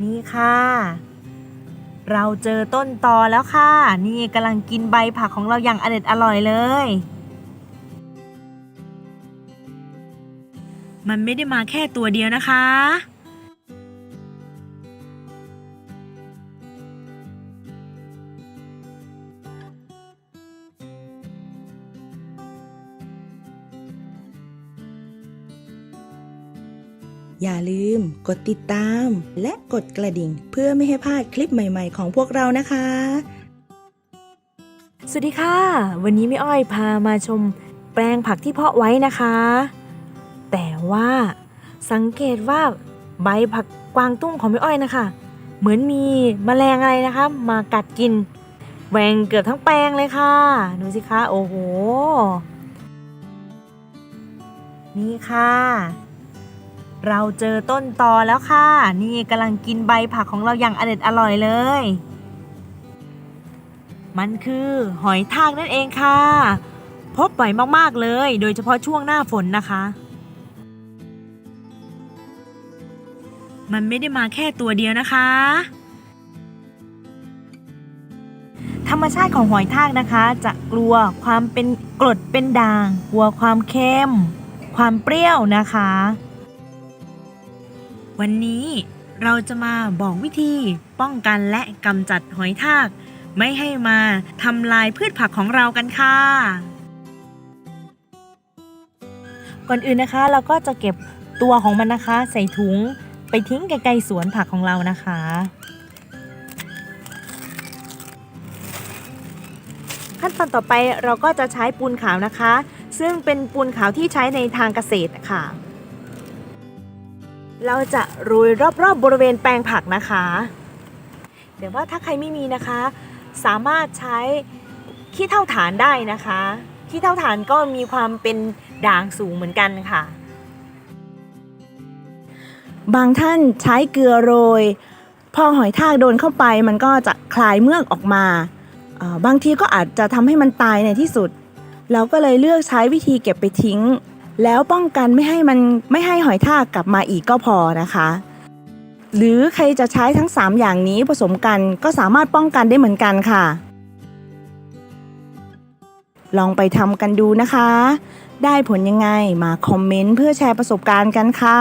นี่ค่ะ เราเจอต้นตอแล้วค่ะ นี่กำลังกินใบผักของเราอย่างอเด็ดอร่อยเลย มันไม่ได้มาแค่ตัวเดียวนะคะ อย่าลืม กดติดตาม และกดกระดิ่ง เพื่อไม่ให้พลาดคลิปใหม่ๆ ของพวกเรานะคะ สวัสดีค่ะ วันนี้แม่อ้อยพามาชมแปลงผักที่เพาะไว้นะคะ แต่ว่าสังเกตว่าใบผักกวางตุ้งของแม่อ้อยนะคะ เหมือนมีแมลงอะไรนะคะ มากัดกินแหวงเกือบทั้งแปลงเลยค่ะ ดูสิคะ โอ้โห นี่ค่ะ เราเจอต้นตอแล้วค่ะ นี่กำลังกินใบผักของเราอย่างอเด็ดอร่อยเลย มันคือหอยทากนั่นเองค่ะ พบบ่อยมากๆเลย โดยเฉพาะช่วงหน้าฝนนะคะ มันไม่ได้มาแค่ตัวเดียวนะคะ ธรรมชาติของหอยทากนะคะ จะกลัวความเป็นกรดเป็นด่าง กลัวความเค็ม ความเปรี้ยวนะคะ วันนี้เราจะมาบอกวิธีป้องกันและกำจัดหอยทาก ไม่ให้มาทำลายพืชผักของเรากันค่ะ ก่อนอื่นนะคะเราก็จะเก็บตัวของมันนะคะ ใส่ถุงไปทิ้งไกลๆสวนผักของเรานะคะ ขั้นตอนต่อไปเราก็จะใช้ปูนขาวนะคะ ซึ่งเป็นปูนขาวที่ใช้ในทางเกษตรค่ะ เราจะโรยรอบๆบบริเวณแปลงผักนะคะ เดี๋ยวว่าถ้าใครไม่มีนะคะ สามารถใช้ขี้เท่าฐานได้นะคะขี้เท่าฐานก็มีความเป็นด่างสูงเหมือนกันค่ะ บางท่านใช้เกลือโรย พอหอยทากโดนเข้าไปมันก็จะคลายเมือกออกมาบางทีก็อาจจะทำให้มันตายในที่สุด เราก็เลยเลือกใช้วิธีเก็บไปทิ้ง แล้วป้องกันไม่ให้มันไม่ให้หอยทากกลับมาอีกก็พอนะคะ หรือใครจะใช้ทั้ง 3 อย่างนี้ผสมกันก็สามารถป้องกันได้เหมือนกันค่ะ ลองไปทำกันดูนะคะ ได้ผลยังไงมาคอมเมนต์เพื่อแชร์ประสบการณ์กันค่ะ